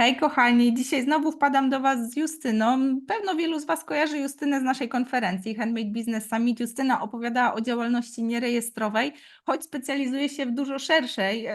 Hej kochani, dzisiaj znowu wpadam do Was z Justyną. Pewno wielu z Was kojarzy Justynę z naszej konferencji Handmade Business Summit. Justyna opowiadała o działalności nierejestrowej, choć specjalizuje się w dużo szerszej e,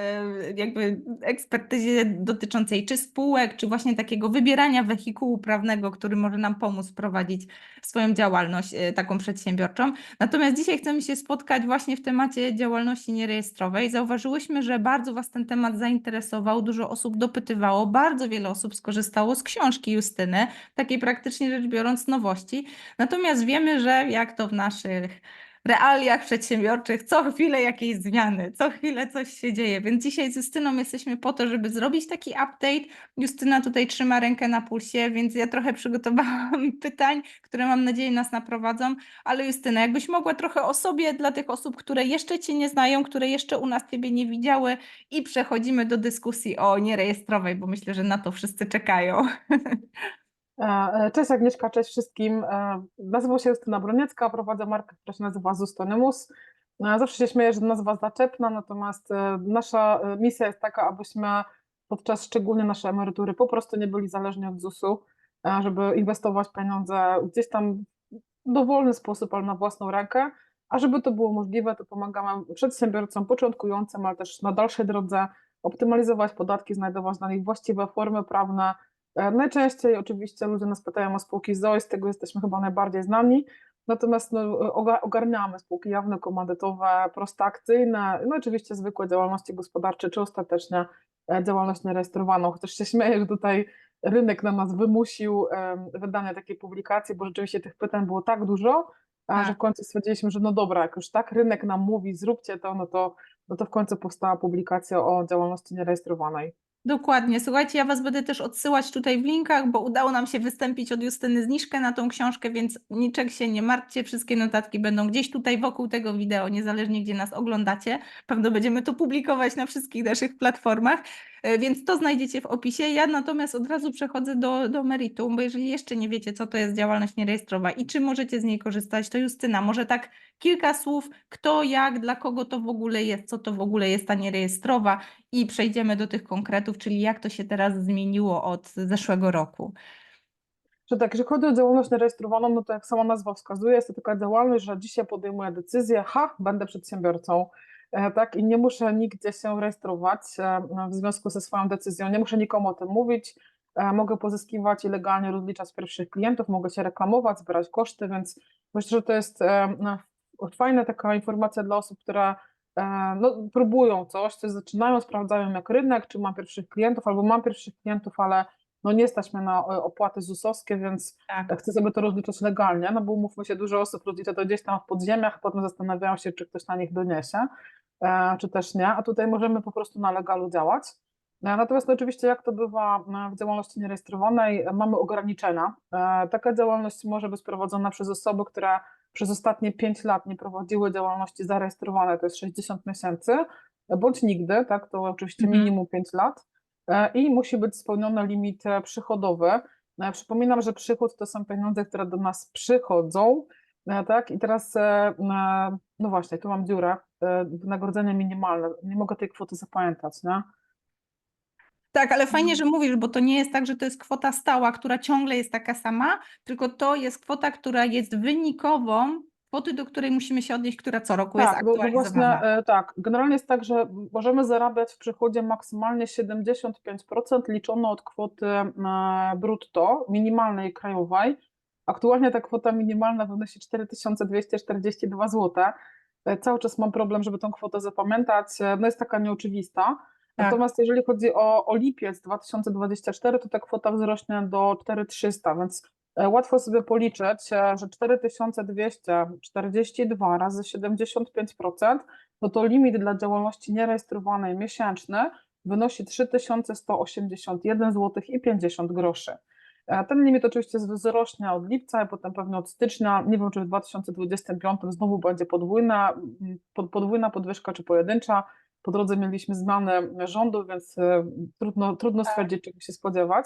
jakby ekspertyzie dotyczącej czy spółek, czy właśnie takiego wybierania wehikułu prawnego, który może nam pomóc prowadzić swoją działalność e, taką przedsiębiorczą. Natomiast dzisiaj chcemy się spotkać właśnie w temacie działalności nierejestrowej. Zauważyłyśmy, że bardzo Was ten temat zainteresował, dużo osób dopytywało, bardzo wiele osób skorzystało z książki Justyny, takiej praktycznie rzecz biorąc nowości. Natomiast wiemy, że jak to w naszych realiach przedsiębiorczych, co chwilę jakieś zmiany, co chwilę coś się dzieje. Więc dzisiaj z Justyną jesteśmy po to, żeby zrobić taki update. Justyna tutaj trzyma rękę na pulsie, więc ja trochę przygotowałam pytań, które mam nadzieję nas naprowadzą. Ale Justyna, jakbyś mogła trochę o sobie dla tych osób, które jeszcze Cię nie znają, które jeszcze u nas Ciebie nie widziały i przechodzimy do dyskusji o nierejestrowej, bo myślę, że na to wszyscy czekają. E, Cześć Agnieszka, cześć wszystkim. E, Nazywam się Justyna Broniecka, prowadzę markę, która się nazywa Zustonymus. E, Zawsze się śmieję, że nazwa zaczepna, natomiast e, nasza e, misja jest taka, abyśmy podczas szczególnie naszej emerytury po prostu nie byli zależni od ZUS-u, e, żeby inwestować pieniądze gdzieś tam w dowolny sposób, ale na własną rękę, a żeby to było możliwe, to pomagamy przedsiębiorcom początkującym, ale też na dalszej drodze optymalizować podatki, znajdować dla nich właściwe formy prawne, E, Najczęściej oczywiście ludzie nas pytają o spółki ZOI, z tego jesteśmy chyba najbardziej znani, natomiast no, oga- ogarniamy spółki jawne, komandytowe, prostakcyjne, no oczywiście zwykłe działalności gospodarcze, czy ostatecznie e, działalność nierejestrowaną, chociaż się śmieję, że tutaj rynek na nas wymusił wydanie takiej publikacji, bo rzeczywiście tych pytań było tak dużo, a Tak. że w końcu stwierdziliśmy, że no dobra, jak już tak rynek nam mówi, zróbcie to, no to, no to w końcu powstała publikacja o działalności nierejestrowanej. Dokładnie. Słuchajcie, ja Was będę też odsyłać tutaj w linkach, bo udało nam się wystąpić od Justyny zniżkę na tą książkę, więc niczego się nie martwcie. Wszystkie notatki będą gdzieś tutaj wokół tego wideo, niezależnie gdzie nas oglądacie. Pewno będziemy to publikować na wszystkich naszych platformach, e, więc to znajdziecie w opisie. Ja natomiast od razu przechodzę do, do meritum, bo jeżeli jeszcze nie wiecie, co to jest działalność nierejestrowa i czy możecie z niej korzystać, to Justyna, może tak kilka słów, kto, jak, dla kogo to w ogóle jest, co to w ogóle jest ta nierejestrowa i przejdziemy do tych konkretów, czyli jak to się teraz zmieniło od zeszłego roku. Że tak, jeżeli chodzi o działalność nierejestrowaną, no to jak sama nazwa wskazuje, jest to taka działalność, że dzisiaj podejmuję decyzję, ha, będę przedsiębiorcą, e, tak, i nie muszę nigdzie się rejestrować e, w związku ze swoją decyzją, nie muszę nikomu o tym mówić, e, mogę pozyskiwać i legalnie rozliczać pierwszych klientów, mogę się reklamować, zbierać koszty, więc myślę, że to jest no, fajna taka informacja dla osób, które e, no, próbują coś, coś zaczynają, sprawdzają jak rynek, czy mam pierwszych klientów, albo mam pierwszych klientów, ale no nie stać mnie na e, opłaty ZUS-owskie, więc Tak. chcę sobie to rozliczać legalnie, no bo umówmy się, dużo osób rozlicza to gdzieś tam w podziemiach, potem zastanawiają się, czy ktoś na nich doniesie, e, czy też nie, a tutaj możemy po prostu na legalu działać. E, Natomiast no oczywiście, jak to bywa e, w działalności nierejestrowanej, e, mamy ograniczenia. E, Taka działalność może być prowadzona przez osoby, które przez ostatnie 5 lat nie prowadziły działalności zarejestrowanej, to jest 60 miesięcy, bądź nigdy, tak, to oczywiście Mhm. minimum 5 lat. E, i musi być spełniony limit e, przychodowy. E, Przypominam, że przychód to są pieniądze, które do nas przychodzą, tak? I teraz, no właśnie, tu mam dziurę, wynagrodzenie minimalne, nie mogę tej kwoty zapamiętać, nie? Tak, ale fajnie, że mówisz, bo to nie jest tak, że to jest kwota stała, która ciągle jest taka sama, tylko to jest kwota, która jest wynikową kwoty, do której musimy się odnieść, która co roku jest Tak, właśnie aktualizowana. e, tak, generalnie jest tak, że możemy zarabiać w przychodzie maksymalnie 75% liczono od kwoty e, brutto, minimalnej krajowej. Aktualnie ta kwota minimalna wynosi 4242 zł. E, Cały czas mam problem, żeby tą kwotę zapamiętać, e, no jest taka nieoczywista. Tak. Natomiast jeżeli chodzi o, o lipiec 2024, to ta kwota wzrośnie do 4300, więc e, łatwo sobie policzyć, e, że 4242 razy 75%, no to limit dla działalności nierejestrowanej miesięczny wynosi 3181 zł i 50 groszy. E, Ten limit oczywiście wzrośnie od lipca, a potem pewnie od stycznia. Nie wiem, czy w 2025 znowu będzie podwójna, podwójna podwyżka czy pojedyncza. Po drodze mieliśmy zmianę rządu, więc e, trudno, trudno Tak. stwierdzić, czego się spodziewać.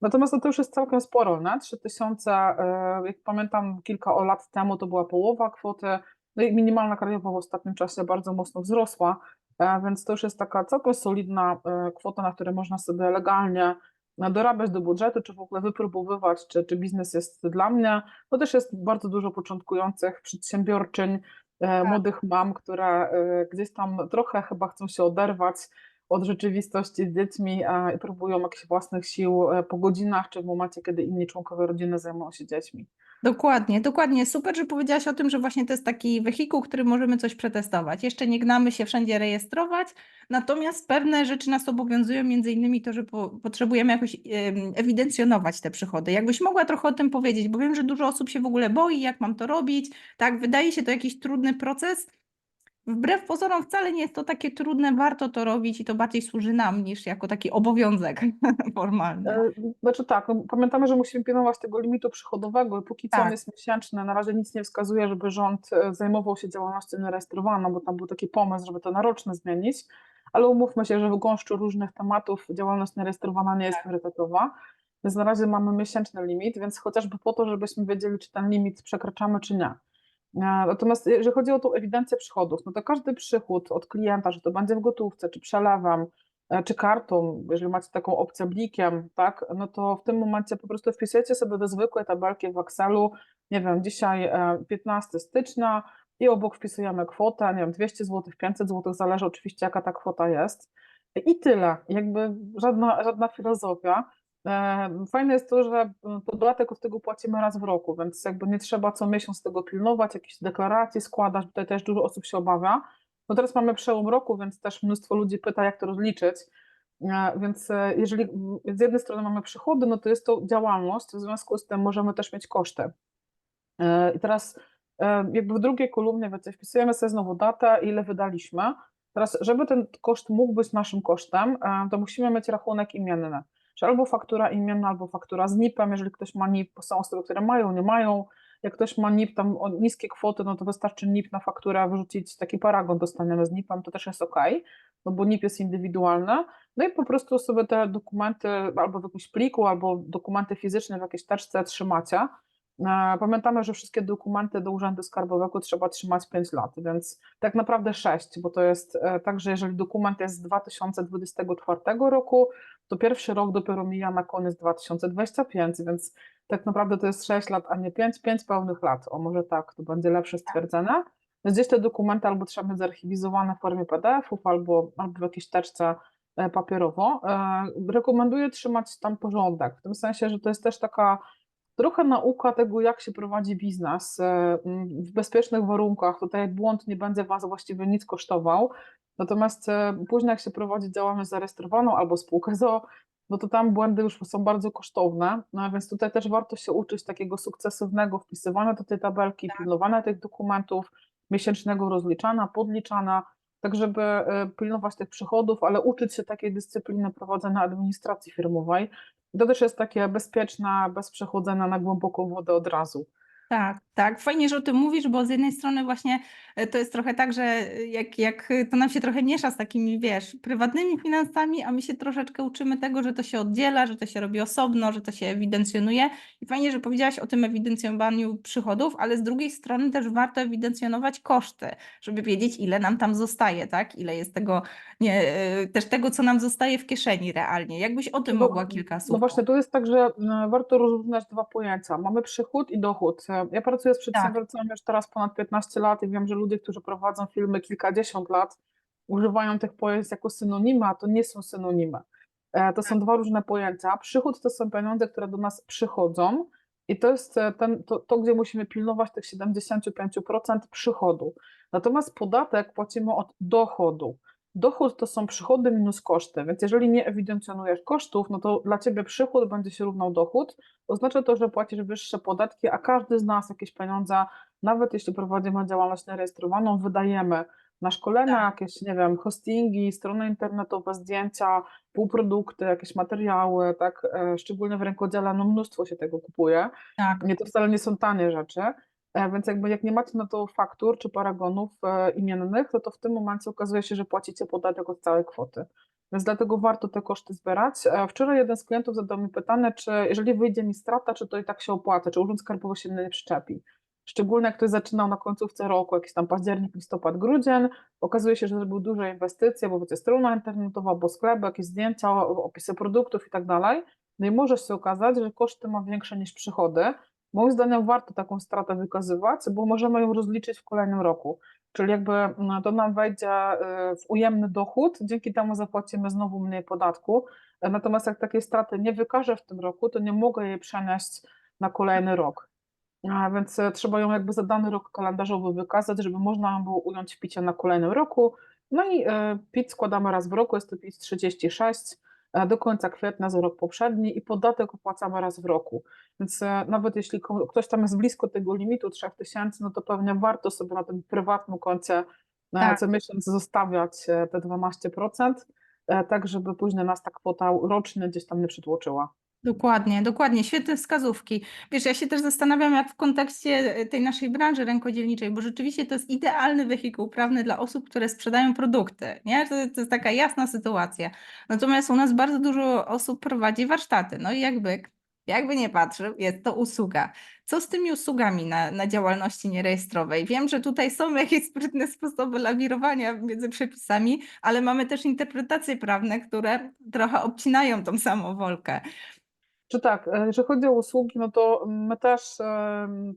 Natomiast no to już jest całkiem sporo, nie? 3000, e, jak pamiętam, kilka lat temu to była połowa kwoty, no i minimalna krajowa w ostatnim czasie bardzo mocno wzrosła, e, więc to już jest taka całkiem solidna kwota, na której można sobie legalnie dorabiać do budżetu, czy w ogóle wypróbowywać, czy, czy biznes jest dla mnie. To też jest bardzo dużo początkujących przedsiębiorczyń, e, młodych mam, które e, gdzieś tam trochę chyba chcą się oderwać od rzeczywistości z dziećmi i próbują jakichś własnych sił e, po godzinach, czy w momencie, kiedy inni członkowie rodziny zajmują się dziećmi. Dokładnie, dokładnie. Super, że powiedziałaś o tym, że właśnie to jest taki wehikuł, który możemy coś przetestować. Jeszcze nie gnamy się wszędzie rejestrować, natomiast pewne rzeczy nas obowiązują, między innymi to, że po, potrzebujemy jakoś ewidencjonować te przychody. Jakbyś mogła trochę o tym powiedzieć, bo wiem, że dużo osób się w ogóle boi, jak mam to robić. Tak, wydaje się to jakiś trudny proces. Wbrew pozorom wcale nie jest to takie trudne, warto to robić i to bardziej służy nam niż jako taki obowiązek formalny. E, Znaczy tak, no, pamiętamy, że musimy pilnować tego limitu przychodowego i póki co on Tak. jest miesięczny, na razie nic nie wskazuje, żeby rząd e, zajmował się działalnością nierejestrowaną, bo tam był taki pomysł, żeby to na roczne zmienić, ale umówmy się, że w gąszczu różnych tematów działalność nierejestrowana nie jest priorytetowa, więc na razie mamy miesięczny limit, więc chociażby po to, żebyśmy wiedzieli, czy ten limit przekraczamy, czy nie. E, Natomiast jeżeli chodzi o tą ewidencję przychodów, no to każdy przychód od klienta, że to będzie w gotówce, czy przelewem, e, czy kartą, jeżeli macie taką opcję blikiem, tak, no to w tym momencie po prostu wpisujecie sobie do zwykłej tabelki w Excelu, nie wiem, dzisiaj e, 15 stycznia i obok wpisujemy kwotę, nie wiem, 200 zł, 500 zł, zależy oczywiście jaka ta kwota jest i tyle, jakby żadna, żadna filozofia. Fajne jest to, że podatek od tego płacimy raz w roku, więc jakby nie trzeba co miesiąc tego pilnować, jakieś deklaracje składać, tutaj też dużo osób się obawia. No teraz mamy przełom roku, więc też mnóstwo ludzi pyta, jak to rozliczyć. E, Więc e, jeżeli z jednej strony mamy przychody, no to jest to działalność, w związku z tym możemy też mieć koszty. E, I teraz jakby w drugiej kolumnie, wiecie, wpisujemy sobie znowu datę, ile wydaliśmy. Teraz, żeby ten koszt mógł być naszym kosztem, to musimy mieć rachunek imienny. Czy albo faktura imienna, albo faktura z NIP-em, jeżeli ktoś ma NIP, bo są osoby, które mają, nie mają. Jak ktoś ma NIP, tam niskie kwoty, no to wystarczy NIP na fakturę wrzucić, taki paragon dostaniemy z NIP-em, to też jest ok, no bo NIP jest indywidualny. No i po prostu sobie te dokumenty albo w jakimś pliku, albo dokumenty fizyczne w jakiejś teczce trzymacie. E, Pamiętamy, że wszystkie dokumenty do Urzędu Skarbowego trzeba trzymać 5 lat, więc tak naprawdę 6, bo to jest e, tak, że jeżeli dokument jest z 2024 roku, to pierwszy rok dopiero mija na koniec 2025, więc tak naprawdę to jest 6 lat, a nie 5, 5 pełnych lat. O może tak, to będzie lepsze stwierdzenie. Więc gdzieś te dokumenty albo trzeba mieć zarchiwizowane w formie PDF-ów, albo, albo w jakiejś teczce e, papierowo. E, Rekomenduję trzymać tam porządek, w tym sensie, że to jest też taka trochę nauka tego, jak się prowadzi biznes e, w bezpiecznych warunkach. Tutaj błąd nie będzie Was właściwie nic kosztował. Natomiast e, później, jak się prowadzi działalność zarejestrowaną albo spółkę ZO, no to tam błędy już są bardzo kosztowne. No, więc tutaj też warto się uczyć takiego sukcesywnego wpisywania do tej tabelki, pilnowania tych dokumentów, miesięcznego rozliczania, podliczania, tak żeby e, pilnować tych przychodów, ale uczyć się takiej dyscypliny prowadzenia administracji firmowej. To też jest takie bezpieczne, bez przechodzenia na głęboką wodę od razu. Tak, tak. Fajnie, że o tym mówisz, bo z jednej strony właśnie e, to jest trochę tak, że e, jak, jak e, to nam się trochę miesza z takimi, wiesz, prywatnymi finansami, a my się troszeczkę uczymy tego, że to się oddziela, że to się robi osobno, że to się ewidencjonuje. I fajnie, że powiedziałaś o tym ewidencjonowaniu przychodów, ale z drugiej strony też warto ewidencjonować koszty, żeby wiedzieć, ile nam tam zostaje, tak? Ile jest tego, nie, też tego, co nam zostaje w kieszeni realnie. Jakbyś o tym No, mogła kilka słów No właśnie, tu jest tak, że warto rozróżniać dwa pojęcia. Mamy przychód i dochód. Ja pracuję z przedsiębiorcami już teraz ponad 15 lat i wiem, że ludzie, którzy prowadzą firmy kilkadziesiąt lat, używają tych pojęć jako synonimy, a to nie są synonimy. E, To są dwa różne pojęcia. Przychód to są pieniądze, które do nas przychodzą i to jest e, ten, to, to, gdzie musimy pilnować tych 75% przychodu. Natomiast podatek płacimy od dochodu. Dochód to są przychody minus koszty, więc jeżeli nie ewidencjonujesz kosztów, no to dla ciebie przychód będzie się równał dochód. Oznacza to, że płacisz wyższe podatki, a każdy z nas jakieś pieniądze, nawet jeśli prowadzimy działalność nierejestrowaną, wydajemy na szkolenia, jakieś, nie wiem, hostingi, strony internetowe, zdjęcia, półprodukty, jakieś materiały, tak, e, szczególnie w rękodziele, no mnóstwo się tego kupuje. Tak. Nie, to wcale nie są tanie rzeczy. E, Więc jakby jak nie macie na to faktur czy paragonów e, imiennych, to, to w tym momencie okazuje się, że płacicie podatek od całej kwoty. Więc dlatego warto te koszty zbierać. E, Wczoraj jeden z klientów zadał mi pytanie, czy jeżeli wyjdzie mi strata, czy to i tak się opłaca, czy urząd skarbowy się nie przyczepi. Szczególnie jak ktoś zaczynał na końcówce roku, jakiś tam październik, listopad, grudzień, okazuje się, że zrobił duże inwestycje, bo wiecie, strona internetowa, bo sklep, jakieś zdjęcia, opisy produktów i tak dalej. No i może się okazać, że koszty ma większe niż przychody. Moim zdaniem warto taką stratę wykazywać, bo możemy ją rozliczyć w kolejnym roku. Czyli jakby mm, to nam wejdzie y, w ujemny dochód, dzięki temu zapłacimy znowu mniej podatku. Natomiast jak takiej straty nie wykażę w tym roku, to nie mogę jej przenieść na kolejny rok. A Więc e, trzeba ją jakby za dany rok kalendarzowy wykazać, żeby można ją było ująć w picie na kolejnym roku. No i e, PIT składamy raz w roku, jest to PIT 36 e, do końca kwietnia za rok poprzedni i podatek opłacamy raz w roku. Więc e, nawet jeśli ktoś tam jest blisko tego limitu 3000, no to pewnie warto sobie na tym prywatnym koncie e, Tak. co miesiąc zostawiać e, te 12%, e, tak żeby później nas ta kwota rocznie gdzieś tam nie przytłoczyła. Dokładnie, dokładnie, świetne wskazówki. Wiesz, ja się też zastanawiam, jak w kontekście e, tej naszej branży rękodzielniczej, bo rzeczywiście to jest idealny wehikuł prawny dla osób, które sprzedają produkty, nie? To, to jest taka jasna sytuacja. Natomiast u nas bardzo dużo osób prowadzi warsztaty, no i jakby, jakby nie patrzył, jest to usługa. Co z tymi usługami na, na działalności nierejestrowej? Wiem, że tutaj są jakieś sprytne sposoby lawirowania między przepisami, ale mamy też interpretacje prawne, które trochę obcinają tą samowolkę. Czy tak, e, jeżeli chodzi o usługi, no to my też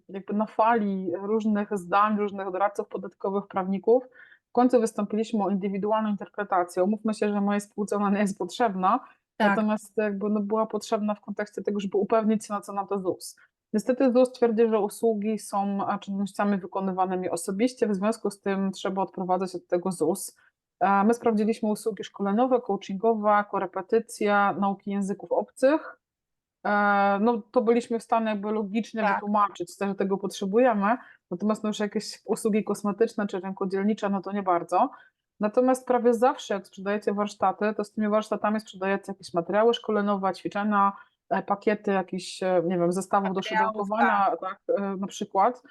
jakby na fali różnych zdań, różnych doradców podatkowych, prawników, w końcu wystąpiliśmy o indywidualną interpretację. Umówmy się, że mojej spółce ona nie jest potrzebna, Tak. natomiast jakby no była potrzebna w kontekście tego, żeby upewnić się, na co nam to ZUS. Niestety ZUS twierdzi, że usługi są e, czynnościami wykonywanymi osobiście, w związku z tym trzeba odprowadzać od tego ZUS. E, My sprawdziliśmy usługi szkoleniowe, coachingowe, korepetycja, nauki języków obcych. E, no to byliśmy w stanie jakby logicznie Tak. wytłumaczyć, że tego potrzebujemy, natomiast no już jakieś usługi kosmetyczne czy rękodzielnicze, no to nie bardzo. Natomiast prawie zawsze, jak sprzedajecie warsztaty, to z tymi warsztatami sprzedajecie jakieś materiały szkoleniowe, ćwiczenia, e, pakiety jakichś, e, nie wiem, zestawów do szydełkowania, tak, e, na przykład,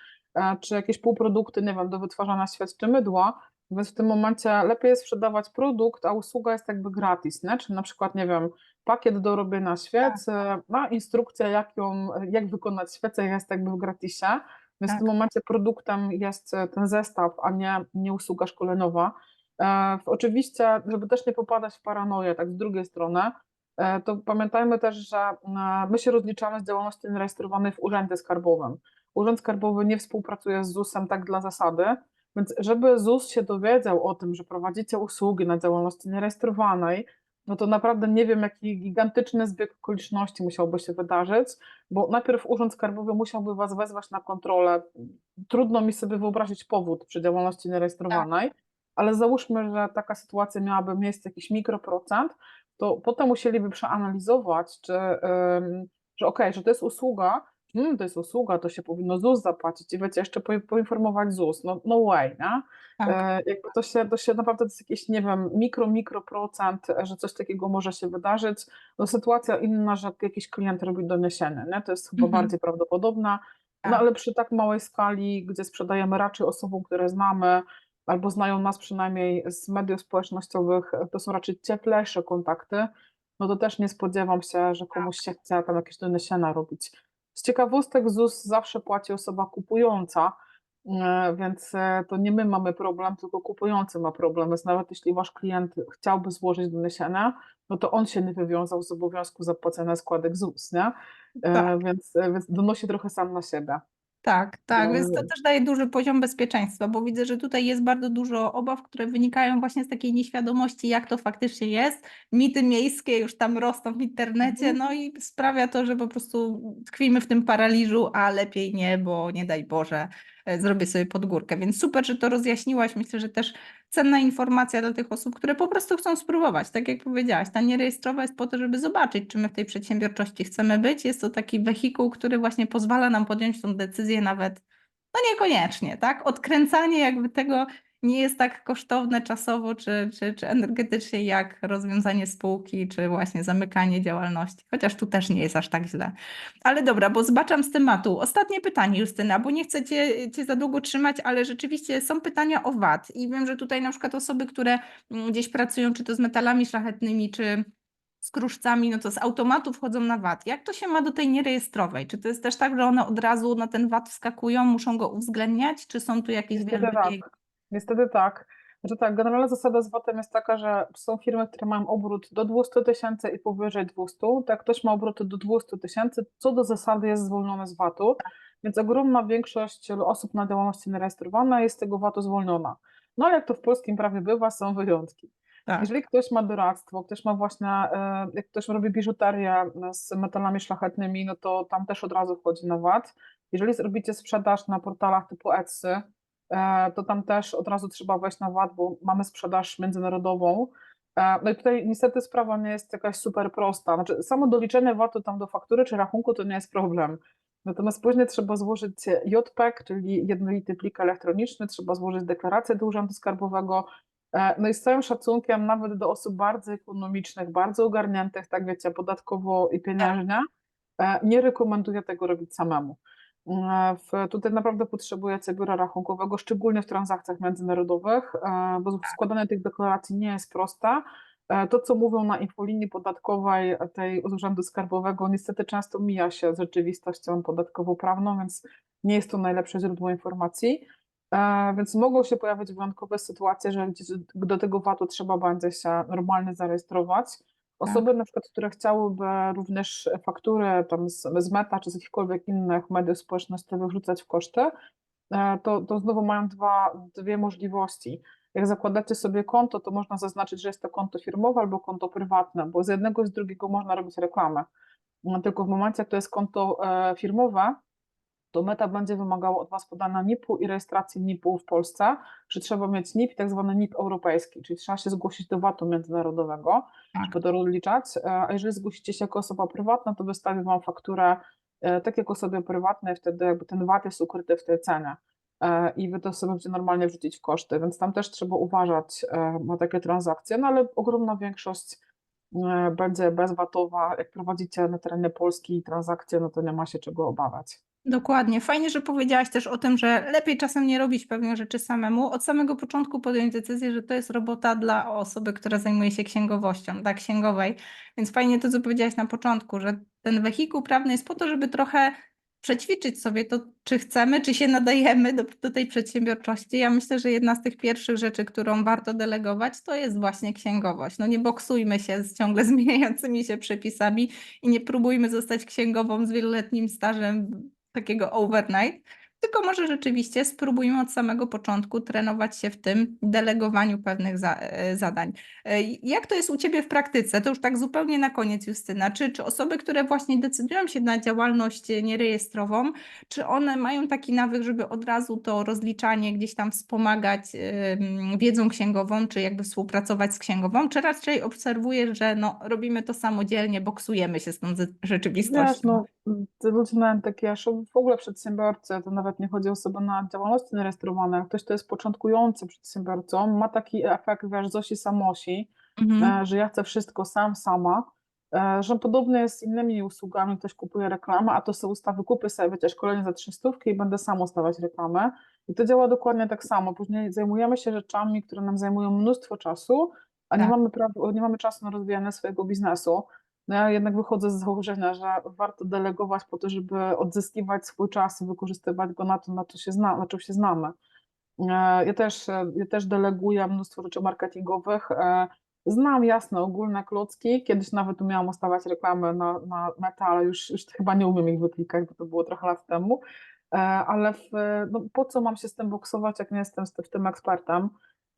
czy jakieś półprodukty, nie wiem, do wytwarzania świec czy mydła, więc w tym momencie lepiej jest sprzedawać produkt, a usługa jest jakby gratis, nie? Czyli na przykład, nie wiem, pakiet do robienia świec, e, a instrukcja, jak, ją, jak wykonać świecę jest jakby w gratisie, więc w Tak. tym momencie produktem jest e, ten zestaw, a nie, nie usługa szkoleniowa. E, w- Oczywiście, żeby też nie popadać w paranoję, tak z drugiej strony, e, to pamiętajmy też, że e, my się rozliczamy z działalności zarejestrowanej w Urzędzie Skarbowym. Urząd Skarbowy nie współpracuje z ZUS-em tak dla zasady, więc żeby ZUS się dowiedział o tym, że prowadzicie usługi na działalności nierejestrowanej, no to naprawdę nie wiem, jaki gigantyczny zbieg okoliczności musiałby się wydarzyć, bo najpierw Urząd Skarbowy musiałby Was wezwać na kontrolę. Trudno mi sobie wyobrazić powód przy działalności nierejestrowanej, ale załóżmy, że taka sytuacja miałaby miejsce jakiś mikroprocent, to potem musieliby przeanalizować, czy, że okej, że to jest usługa, hmm, to jest usługa, to się powinno ZUS zapłacić i wiecie, jeszcze po- poinformować ZUS, no, no way, nie? Tak. E, jakby to się, to się naprawdę to jest jakieś, nie wiem, mikro, mikro procent, e, że coś takiego może się wydarzyć. No sytuacja inna, że jakiś klient robi doniesienie, nie? To jest chyba Mhm. bardziej prawdopodobna, no Tak. ale przy tak małej skali, gdzie sprzedajemy raczej osobom, które znamy, albo znają nas przynajmniej z mediów społecznościowych, to są raczej cieplejsze kontakty, no to też nie spodziewam się, że komuś się chce tam jakieś doniesienia robić. Z ciekawostek ZUS zawsze płaci osoba kupująca, E, Więc e, to nie my mamy problem, tylko kupujący ma problem. Więc nawet jeśli wasz klient chciałby złożyć doniesienia, no to on się nie wywiązał z obowiązku zapłacenia składek ZUS, nie? E, Tak. Więc, więc donosi trochę sam na siebie. Tak, tak, więc to E, też daje duży poziom bezpieczeństwa, bo widzę, że tutaj jest bardzo dużo obaw, które wynikają właśnie z takiej nieświadomości, jak to faktycznie jest. Mity miejskie już tam rosną w internecie, Mhm. no i sprawia to, że po prostu tkwimy w tym paraliżu, a lepiej nie, bo nie daj Boże, e, zrobię sobie podgórkę. Więc super, że to rozjaśniłaś. Myślę, że też cenna informacja dla tych osób, które po prostu chcą spróbować. Tak jak powiedziałaś, ta nierejestrowa jest po to, żeby zobaczyć, czy my w tej przedsiębiorczości chcemy być. Jest to taki wehikuł, który właśnie pozwala nam podjąć tą decyzję nawet, no niekoniecznie, tak? Odkręcanie jakby tego nie jest tak kosztowne czasowo czy, czy, czy energetycznie jak rozwiązanie spółki, czy właśnie zamykanie działalności. Chociaż tu też nie jest aż tak źle. Ale dobra, bo zbaczam z tematu. Ostatnie pytanie, Justyna, bo nie chcę cię, cię za długo trzymać, ale rzeczywiście są pytania o VAT i wiem, że tutaj na przykład osoby, które mm, gdzieś pracują, czy to z metalami szlachetnymi, czy z kruszcami, no to z automatu wchodzą na VAT. Jak to się ma do tej nierejestrowej? Czy to jest też tak, że one od razu na ten VAT wskakują, muszą go uwzględniać, czy są tu jakieś tak. Niestety tak. Znaczy tak, generalna zasada z VAT-em jest taka, że są firmy, które mają obrót do 200 tysięcy i powyżej 200. To jak ktoś ma obroty do 200 tysięcy, co do zasady jest zwolniony z VAT-u, więc ogromna większość osób na działalności nierejestrowana jest z tego VAT-u zwolniona. No ale jak to w polskim prawie bywa, są wyjątki. Tak. Jeżeli ktoś ma doradztwo, ktoś ma właśnie, e, jak ktoś robi biżuterię z metalami szlachetnymi, no to tam też od razu wchodzi na VAT. Jeżeli zrobicie sprzedaż na portalach typu Etsy, e, to tam też od razu trzeba wejść na VAT, bo mamy sprzedaż międzynarodową. E, No i tutaj niestety sprawa nie jest jakaś super prosta. Znaczy, samo doliczenie VAT-u tam do faktury czy rachunku to nie jest problem. Natomiast później trzeba złożyć JPEG, czyli jednolity plik elektroniczny, trzeba złożyć deklarację do Urzędu Skarbowego. E, No i z całym szacunkiem, nawet do osób bardzo ekonomicznych, bardzo ogarniętych, tak wiecie, podatkowo i pieniężnie, e, nie rekomenduję tego robić samemu. W, tutaj naprawdę potrzebujecie biura rachunkowego, szczególnie w transakcjach międzynarodowych, e, bo składanie tych deklaracji nie jest proste. E, To, co mówią na infolinii podatkowej tej Urzędu Skarbowego, niestety często mija się z rzeczywistością podatkowo-prawną, więc nie jest to najlepsze źródło informacji. E, Więc mogą się pojawić wyjątkowe sytuacje, że do tego VAT-u trzeba będzie się normalnie zarejestrować. Osoby na przykład, które chciałyby również faktury tam z, z Meta czy z jakichkolwiek innych mediów społecznościowych wrzucać w koszty, e, to, to znowu mają dwa, dwie możliwości. Jak zakładacie sobie konto, to można zaznaczyć, że jest to konto firmowe albo konto prywatne, bo z jednego i z drugiego można robić reklamę. Tylko w momencie, jak to jest konto e, firmowe, to Meta będzie wymagało od Was podania NIP-u i rejestracji NIP-u w Polsce, że trzeba mieć NIP i tak zwany NIP europejski, czyli trzeba się zgłosić do VAT-u międzynarodowego, Tak. żeby to rozliczać, E, a jeżeli zgłosicie się jako osoba prywatna, to wystawi Wam fakturę e, tak jak osobie prywatnej, wtedy jakby ten VAT jest ukryty w tej cenie e, i Wy to sobie będziecie normalnie wrzucić w koszty, więc tam też trzeba uważać na takie transakcje, no ale ogromna większość będzie bezwatowa, jak prowadzicie na terenie Polski transakcje, no to nie ma się czego obawiać. Dokładnie. Fajnie, że powiedziałaś też o tym, że lepiej czasem nie robić pewnych rzeczy samemu. Od samego początku podjąć decyzję, że to jest robota dla osoby, która zajmuje się księgowością, tak, księgowej. Więc fajnie to, co powiedziałaś na początku, że ten wehikuł prawny jest po to, żeby trochę przećwiczyć sobie to, czy chcemy, czy się nadajemy do, do tej przedsiębiorczości. Ja myślę, że jedna z tych pierwszych rzeczy, którą warto delegować, to jest właśnie księgowość. No nie boksujmy się z ciągle zmieniającymi się przepisami i nie próbujmy zostać księgową z wieloletnim stażem takiego overnight, tylko może rzeczywiście spróbujmy od samego początku trenować się w tym delegowaniu pewnych za, e, zadań. E, Jak to jest u Ciebie w praktyce? To już tak zupełnie na koniec, Justyna. Czy, czy osoby, które właśnie decydują się na działalność e, nierejestrową, czy one mają taki nawyk, żeby od razu to rozliczanie gdzieś tam wspomagać wiedzą księgową, czy jakby współpracować z księgową, czy raczej obserwujesz, że no, robimy to samodzielnie, boksujemy się z tą ze- rzeczywistością? Wiesz, no, ludzie mają takie, że w ogóle przedsiębiorcy, to nawet nie chodzi o osoby na działalności nierejestrowane, jak ktoś, kto jest początkującym przedsiębiorcą, ma taki efekt, wiesz, Zosi Samosi, Mhm. e, że ja chcę wszystko sam, sama, e, że podobnie jest z innymi usługami, ktoś kupuje reklamę, a to są ustawy, kupię sobie, wiecie, szkolenie za 300 i będę sam ustawiać reklamę i to działa dokładnie tak samo, później zajmujemy się rzeczami, które nam zajmują mnóstwo czasu, a nie Tak. mamy, praw- nie mamy czasu na rozwijanie swojego biznesu, no ja jednak wychodzę z założenia, że warto delegować po to, żeby odzyskiwać swój czas i wykorzystywać go na to, na, co się zna, na czym się znamy. E, Ja też, e, ja też deleguję mnóstwo rzeczy marketingowych. E, Znam jasne ogólne klocki. Kiedyś nawet umiałam ustawiać reklamy na, na meta, ale już, już chyba nie umiem ich wyklikać, bo to było trochę lat temu. Ale w, no, po co mam się z tym boksować, jak nie jestem w tym ekspertem?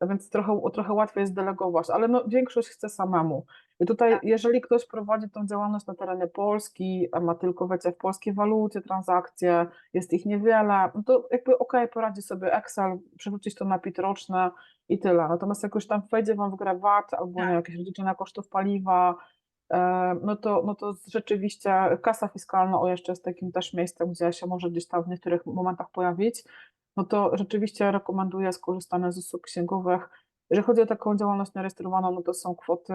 Więc trochę, trochę łatwiej jest delegować, ale no, większość chce samemu. I tutaj, jeżeli ktoś prowadzi tą działalność na terenie Polski, a ma tylko wiecie, w polskiej walucie transakcje, jest ich niewiele, no to jakby okej, poradzi sobie Excel, przerzucić to na PIT roczne i tyle. Natomiast jak już tam wejdzie Wam w grę VAT albo Tak. jakieś rozliczenia kosztów paliwa, e, no to, no to rzeczywiście kasa fiskalna, o jeszcze jest takim też miejscem, gdzie się może gdzieś tam w niektórych momentach pojawić, no to rzeczywiście rekomenduję skorzystanie z usług księgowych. Jeżeli chodzi o taką działalność nierejestrowaną, no to są kwoty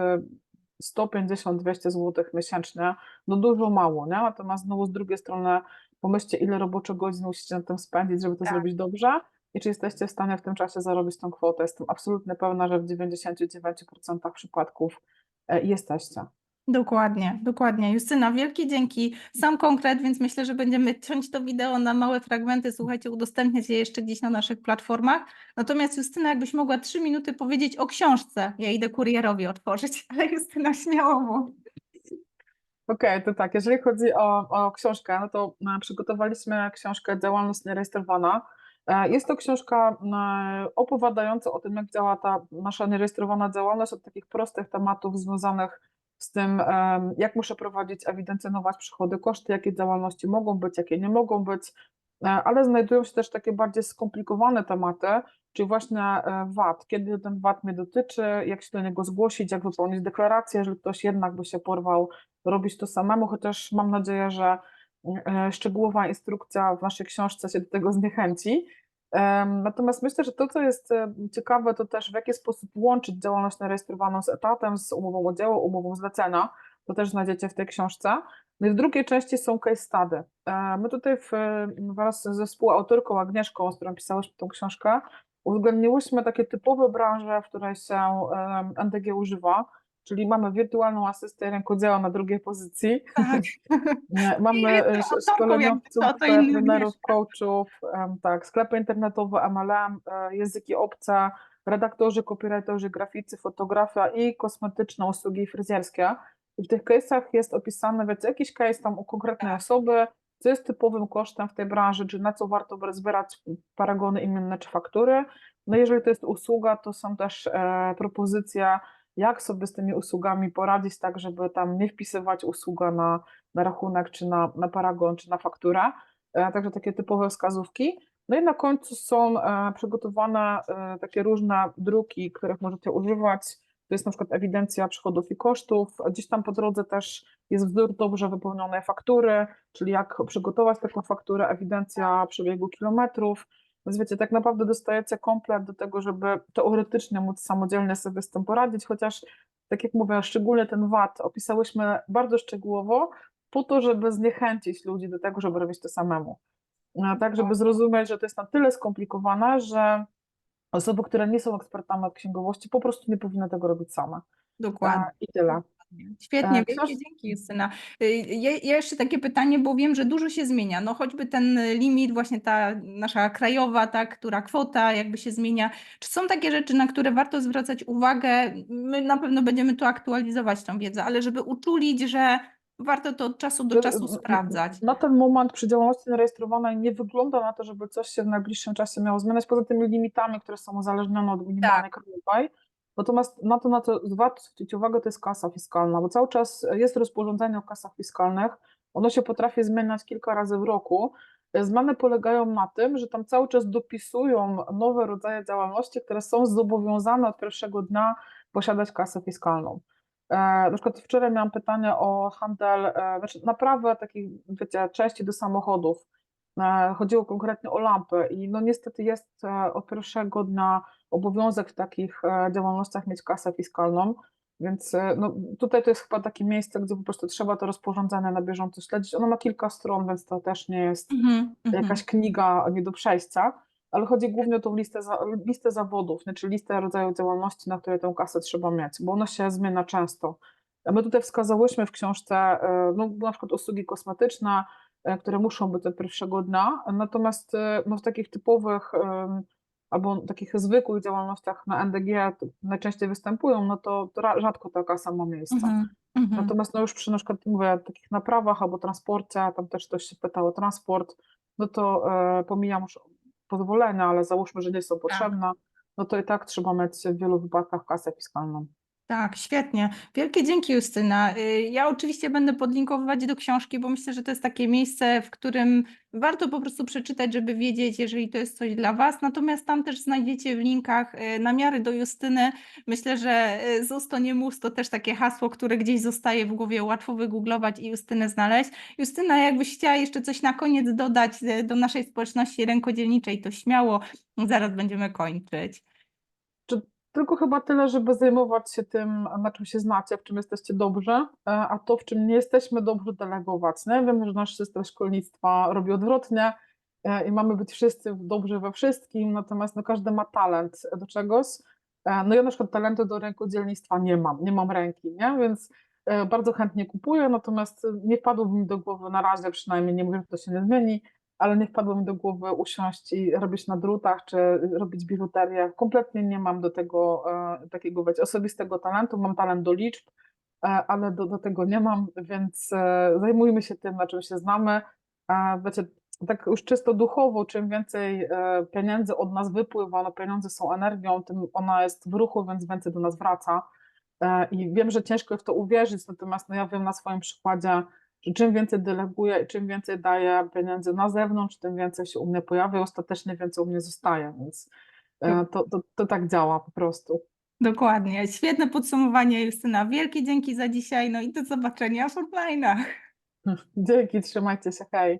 150-200 zł miesięcznie, no dużo mało, nie? Natomiast znowu z drugiej strony pomyślcie, ile roboczo godzin musicie na tym spędzić, żeby to Tak. zrobić dobrze i czy jesteście w stanie w tym czasie zarobić tą kwotę. Jestem absolutnie pewna, że w 99% przypadków e, jesteście. Dokładnie, dokładnie. Justyna, wielkie dzięki. Sam konkret, więc myślę, że będziemy ciąć to wideo na małe fragmenty. Słuchajcie, udostępniać je jeszcze gdzieś na naszych platformach. Natomiast Justyna, jakbyś mogła trzy minuty powiedzieć o książce. Ja idę kurierowi otworzyć, ale Justyna śmiało. Okej, to tak, jeżeli chodzi o, o książkę, no to e, przygotowaliśmy książkę Działalność nierejestrowana. E, Jest to książka e, opowiadająca o tym, jak działa ta nasza nierejestrowana działalność, od takich prostych tematów związanych z tym, jak muszę prowadzić, ewidencjonować przychody, koszty, jakie działalności mogą być, jakie nie mogą być, E, ale znajdują się też takie bardziej skomplikowane tematy, czyli właśnie e, VAT, kiedy ten VAT mnie dotyczy, jak się do niego zgłosić, jak wypełnić deklarację, jeżeli ktoś jednak by się porwał robić to samemu, chociaż mam nadzieję, że e, szczegółowa instrukcja w naszej książce się do tego zniechęci. Natomiast myślę, że to, co jest e, ciekawe, to też w jaki sposób łączyć działalność zarejestrowaną z etatem, z umową o dzieło, umową zlecenia. To też znajdziecie w tej książce. No i w drugiej części są case study. E, My tutaj w, wraz ze współautorką Agnieszką, z którą pisałyśmy tą książkę, uwzględniłyśmy takie typowe branże, w której się NDG używa, czyli mamy wirtualną asystę rękodzieła na drugiej pozycji, Tak. nie, Mamy e, szkoleniowców, inny trenerów, coachów, tak, sklepy internetowe, MLM, e, języki obce, redaktorzy, copywriterzy, graficy, fotografia i kosmetyczne usługi fryzjerskie. I w tych case'ach jest opisane, wiecie, jakiś case tam u konkretnej osoby, co jest typowym kosztem w tej branży, czy na co warto zbierać paragony imienne czy faktury. No jeżeli to jest usługa, to są też e, propozycje, jak sobie z tymi usługami poradzić, tak żeby tam nie wpisywać usługa na na rachunek, czy na, na paragon, czy na fakturę. E, Także takie typowe wskazówki. No i na końcu są e, przygotowane e, takie różne druki, których możecie używać. To jest na przykład ewidencja przychodów i kosztów. Gdzieś tam po drodze też jest wzór dobrze wypełnionej faktury, czyli jak przygotować taką fakturę, ewidencja przebiegu kilometrów. Więc wiecie, tak naprawdę dostajecie komplet do tego, żeby teoretycznie móc samodzielnie sobie z tym poradzić, chociaż tak jak mówię, szczególnie ten VAT opisałyśmy bardzo szczegółowo, po to, żeby zniechęcić ludzi do tego, żeby robić to samemu. E, Tak, żeby zrozumieć, że to jest na tyle skomplikowane, że osoby, które nie są ekspertami od księgowości, po prostu nie powinny tego robić same. Dokładnie. I tyle. Świetnie, E, wielkie dzięki Justyna. Y, Ja, ja jeszcze takie pytanie, bo wiem, że dużo się zmienia. No choćby ten limit, właśnie ta nasza krajowa, tak, która kwota jakby się zmienia. Czy są takie rzeczy, na które warto zwracać uwagę? My na pewno będziemy tu aktualizować tą wiedzę, ale żeby uczulić, że warto to od czasu do czasu sprawdzać. Na ten moment przy działalności zarejestrowanej nie wygląda na to, żeby coś się w najbliższym czasie miało zmieniać, poza tymi limitami, które są uzależnione od minimalnej krajowej. Natomiast na to, na co warto zwrócić uwagę, to jest kasa fiskalna, bo cały czas jest rozporządzenie o kasach fiskalnych. Ono się potrafi zmieniać kilka razy w roku. Zmiany polegają na tym, że tam cały czas dopisują nowe rodzaje działalności, które są zobowiązane od pierwszego dnia posiadać kasę fiskalną. E, Na przykład wczoraj miałam pytanie o handel, e, znaczy naprawę takich, wiecie, części do samochodów. E, Chodziło konkretnie o lampy i no niestety jest od pierwszego dnia obowiązek w takich e, działalnościach mieć kasę fiskalną, więc e, no, tutaj to jest chyba takie miejsce, gdzie po prostu trzeba to rozporządzenie na bieżąco śledzić. Ono ma kilka stron, więc to też nie jest Mhm, mhm. jakaś kniga nie do przejścia, ale chodzi głównie o tą listę, za, listę zawodów, nie, czyli listę rodzajów działalności, na które tę kasę trzeba mieć, bo ona się zmienia często. A My tutaj wskazałyśmy w książce e, no, na przykład usługi kosmetyczne, które muszą być od pierwszego dnia, natomiast no, w takich typowych albo takich zwykłych działalnościach na NDG najczęściej występują, no to, rzadko ta kasa ma miejsce. Mhm, mhm. Natomiast no już przy na przykład mówię, takich naprawach albo transporcie, tam też ktoś się pytał o transport, no to e, pomijam już pozwolenia, ale załóżmy, że nie są potrzebne, no to i tak trzeba mieć w wielu wypadkach kasę fiskalną. Tak, świetnie. Wielkie dzięki, Justyna. Y, Ja oczywiście będę podlinkowywać do książki, bo myślę, że to jest takie miejsce, w którym warto po prostu przeczytać, żeby wiedzieć, jeżeli to jest coś dla Was. Natomiast tam też znajdziecie w linkach y, namiary do Justyny. Myślę, że y, z ust to nie mus to też takie hasło, które gdzieś zostaje w głowie, łatwo wygooglować i Justynę znaleźć. Justyna, jakbyś chciała jeszcze coś na koniec dodać do naszej społeczności rękodzielniczej, to śmiało, zaraz będziemy kończyć. Tylko chyba tyle, żeby zajmować się tym, na czym się znacie, w czym jesteście dobrzy, e, a to, w czym nie jesteśmy dobrzy, delegować. Nie? Wiem, że nasz system szkolnictwa robi odwrotnie e, i mamy być wszyscy dobrzy we wszystkim, natomiast no, każdy ma talent do czegoś. E, No ja na przykład talentu do rękodzielnictwa nie mam, nie mam ręki, nie? więc e, bardzo chętnie kupuję, natomiast nie wpadłoby mi do głowy na razie, przynajmniej nie mówię, że to się nie zmieni, ale nie wpadło mi do głowy usiąść i robić na drutach, czy robić biżuterię. Kompletnie nie mam do tego e, takiego wiecie, osobistego talentu, mam talent do liczb, e, ale do, do tego nie mam, więc e, zajmujmy się tym, na czym się znamy. A wiecie, tak już czysto duchowo, czym więcej e, pieniędzy od nas wypływa, no pieniądze są energią, tym ona jest w ruchu, więc więcej do nas wraca. E, I wiem, że ciężko w to uwierzyć, natomiast no ja wiem na swoim przykładzie, że czym więcej deleguję i czym więcej daję pieniędzy na zewnątrz, tym więcej się u mnie pojawia, ostatecznie więcej u mnie zostaje, więc e, to, to, to tak działa po prostu. Dokładnie. Świetne podsumowanie, Justyna. Wielkie dzięki za dzisiaj. No i do zobaczenia w online'ach. Dzięki, trzymajcie się, hej.